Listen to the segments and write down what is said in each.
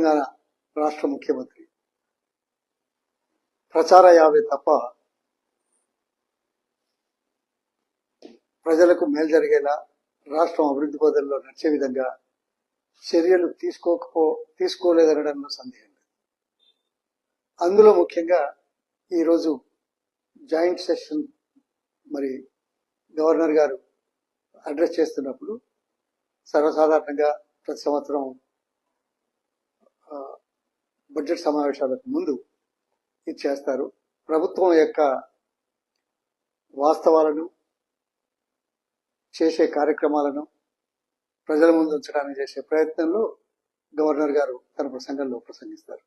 తెలంగాణ రాష్ట్ర ముఖ్యమంత్రి. ప్రచార యావే తప్ప ప్రజలకు మేలు జరిగేలా రాష్ట్రం అభివృద్ధి పదంలో నడిచే విధంగా చర్యలు తీసుకోకపో తీసుకోలేదనడంలో సందేహం లేదు. అందులో ముఖ్యంగా ఈరోజు జాయింట్ సెషన్ మరి గవర్నర్ గారు అడ్రస్ చేస్తున్నప్పుడు సర్వసాధారణంగా ప్రతి సంవత్సరం బడ్జెట్ సమావేశాలకు ముందు ఇది చేస్తారు. ప్రభుత్వం యొక్క వాస్తవాలను చేసే కార్యక్రమాలను ప్రజల ముందు ఉంచడానికి చేసే ప్రయత్నంలో గవర్నర్ గారు తన ప్రసంగంలో ప్రసంగిస్తారు.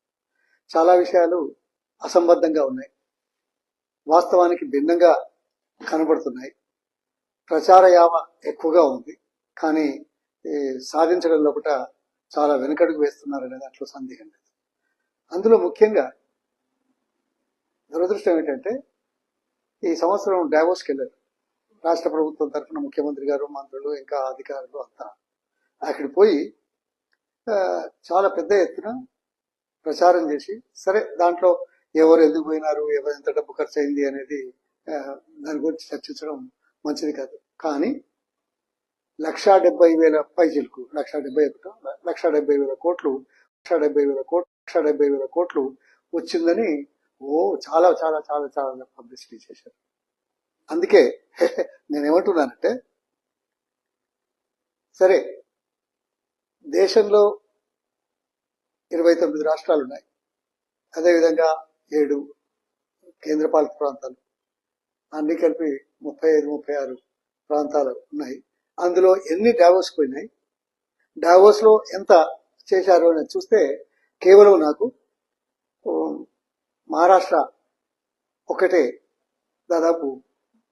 చాలా విషయాలు అసంబద్ధంగా ఉన్నాయి. వాస్తవానికి భిన్నంగా కనబడుతున్నాయి. ప్రచార యావ ఎక్కువగా ఉంది. కానీ ఈ సాధించడం లోపల చాలా వెనుకడుగు వేస్తున్నారనే దాంట్లో సందేహం లేదు. అందులో ముఖ్యంగా దురదృష్టం ఏంటంటే ఈ సంవత్సరం డావోస్కి వెళ్ళారు. రాష్ట్ర ప్రభుత్వం తరఫున ముఖ్యమంత్రి గారు మంత్రులు ఇంకా అధికారులు అంతా. అక్కడికి పోయి చాలా పెద్ద ఎత్తున ప్రచారం చేసి సరే దాంట్లో ఎవరు ఎందుకు పోయినారు ఎవరు ఎంత డబ్బు ఖర్చు అయింది అనేది దాని గురించి చర్చించడం మంచిది కాదు. కానీ లక్షా డెబ్బై వేల పైజీలకు లక్షా డెబ్బై ఒకటో లక్షా డెబ్బై వేల కోట్లు లక్షా డెబ్బై వేల కోట్లు లక్షా డెబ్బై వేల కోట్లు వచ్చిందని ఓ చాలా చాలా చాలా చాలా పబ్లిసిటీ చేశారు. అందుకే నేనేమంటున్నానంటే సరే దేశంలో ఇరవై తొమ్మిది రాష్ట్రాలు ఉన్నాయి అదేవిధంగా ఏడు కేంద్రపాలిత ప్రాంతాలు అన్ని కలిపి ముప్పై ఐదు ముప్పై ఆరు ప్రాంతాలు ఉన్నాయి. అందులో ఎన్ని డావోస్ పోయినాయి? డావోస్లో ఎంత చేశారు అని చూస్తే కేవలం నాకు మహారాష్ట్ర ఒకటే దాదాపు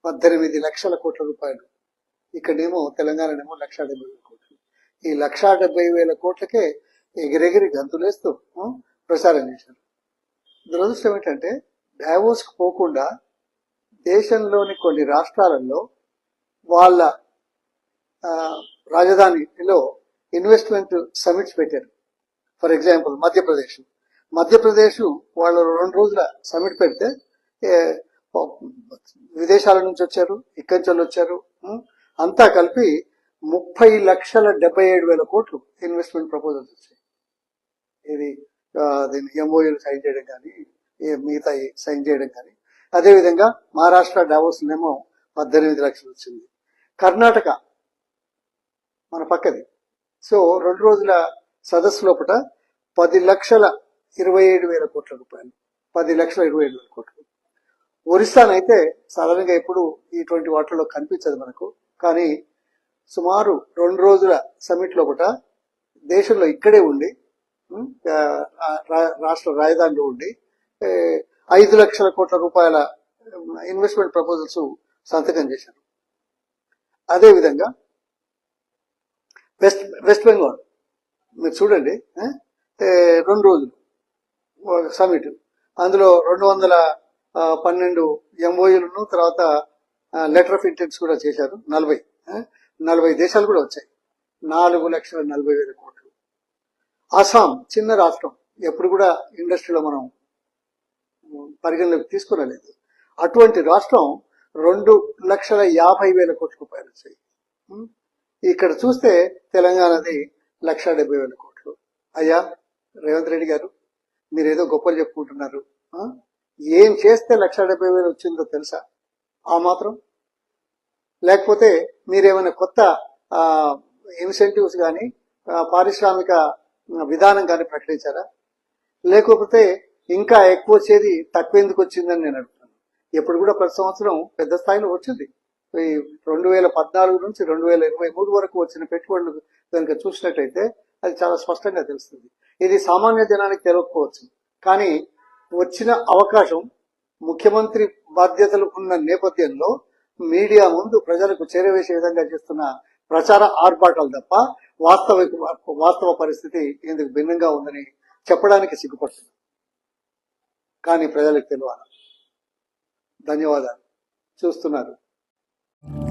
పద్దెనిమిది లక్షల కోట్ల రూపాయలు. ఇక్కడేమో తెలంగాణనేమో లక్ష డెబ్బై వేల కోట్లు. ఈ లక్ష డెబ్బై వేల కోట్లకే ఎగిరెగిరి గంతులేస్తూ ప్రచారం చేశారు. దురదృష్టం ఏంటంటే డైవోర్స్కి పోకుండా దేశంలోని కొన్ని రాష్ట్రాలలో వాళ్ళ రాజధానిలో ఇన్వెస్ట్మెంట్ సమిట్స్ పెట్టారు. For example Madhya Pradesh. Madhya Pradesh వాళ్ళు రెండు రోజుల సమిట్ పెడితే విదేశాల నుంచి వచ్చారు ఇక్కడి నుంచి వాళ్ళు వచ్చారు అంతా కలిపి ముప్పై లక్షల డెబ్బై ఏడు వేల కోట్లు ఇన్వెస్ట్మెంట్ ప్రపోజల్స్ వచ్చాయి. ఇది ఆ, దీన్ని ఎంఓయూలు సైన్ చేయడం కానీ మిగతా సైన్ చేయడం కానీ. అదేవిధంగా మహారాష్ట్ర డావోస్ నేమో పద్దెనిమిది లక్షలు వచ్చింది. కర్ణాటక మన పక్కది. సో రెండు రోజుల సదస్సు లోపల పది లక్షల ఇరవై ఏడు వేల కోట్ల రూపాయలు. పది లక్షల ఇరవై ఏడు వేల కోట్లు. ఒరిస్సానైతే సాధారణంగా ఎప్పుడు ఇటువంటి వాటిల్లో కనిపించదు మనకు. కానీ సుమారు రెండు రోజుల సమిట్ లోపల దేశంలో ఇక్కడే ఉండి రాష్ట్ర రాజధానిలో ఉండి ఐదు లక్షల కోట్ల రూపాయల ఇన్వెస్ట్మెంట్ ప్రపోజల్స్ సంతకం చేశారు. అదేవిధంగా వెస్ట్ వెస్ట్ బెంగాల్. మీరు చూడండి రెండు రోజులు సమిట్ అందులో రెండు వందల పన్నెండు ఎంఓయూలను తర్వాత లెటర్ ఆఫ్ ఇంటెన్స్ కూడా చేశారు నలభై నలభై దేశాలు కూడా వచ్చాయి. నాలుగు లక్షల నలభై వేల కోట్లు. అస్సాం చిన్న రాష్ట్రం ఎప్పుడు కూడా ఇండస్ట్రీలో మనం పరిగణలోకి తీసుకురాలేదు. అటువంటి రాష్ట్రం రెండు లక్షల యాభై వేల కోట్ల రూపాయలు వచ్చాయి. ఇక్కడ చూస్తే తెలంగాణది లక్ష డెబ్బై వేల కోట్లు. అయ్యా రేవంత్ రెడ్డి గారు మీరేదో గొప్పలు చెప్పుకుంటున్నారు. ఏం చేస్తే లక్ష డెబ్బై వేలు వచ్చిందో తెలుసా? ఆ మాత్రం? లేకపోతే మీరేమైనా కొత్త ఇన్సెంటివ్స్ కానీ పారిశ్రామిక విధానం కానీ ప్రకటించారా? లేకపోతే ఇంకా ఎక్కువ వచ్చేది తక్కువ ఎందుకు వచ్చిందని నేను అడుగుతున్నాను. ఎప్పుడు కూడా ప్రతి సంవత్సరం పెద్ద స్థాయిలో వచ్చింది. రెండు వేల పద్నాలుగు నుంచి రెండు వేల ఇరవై మూడు వరకు వచ్చిన పెట్టుబడులు కనుక చూసినట్టయితే అది చాలా స్పష్టంగా తెలుస్తుంది. ఇది సామాన్య జనానికి తెలియకపోవచ్చు. కానీ వచ్చిన అవకాశం ముఖ్యమంత్రి బాధ్యతలు ఉన్న నేపథ్యంలో మీడియా ముందు ప్రజలకు చేరవేసే విధంగా చేస్తున్న ప్రచార ఆర్భాటాలు తప్ప వాస్తవ వాస్తవ పరిస్థితి ఇందుకు భిన్నంగా ఉందని చెప్పడానికి సిగ్గుపడుతుంది కానీ ప్రజలకు తెలియాలి. ధన్యవాదాలు. చూస్తున్నారు. you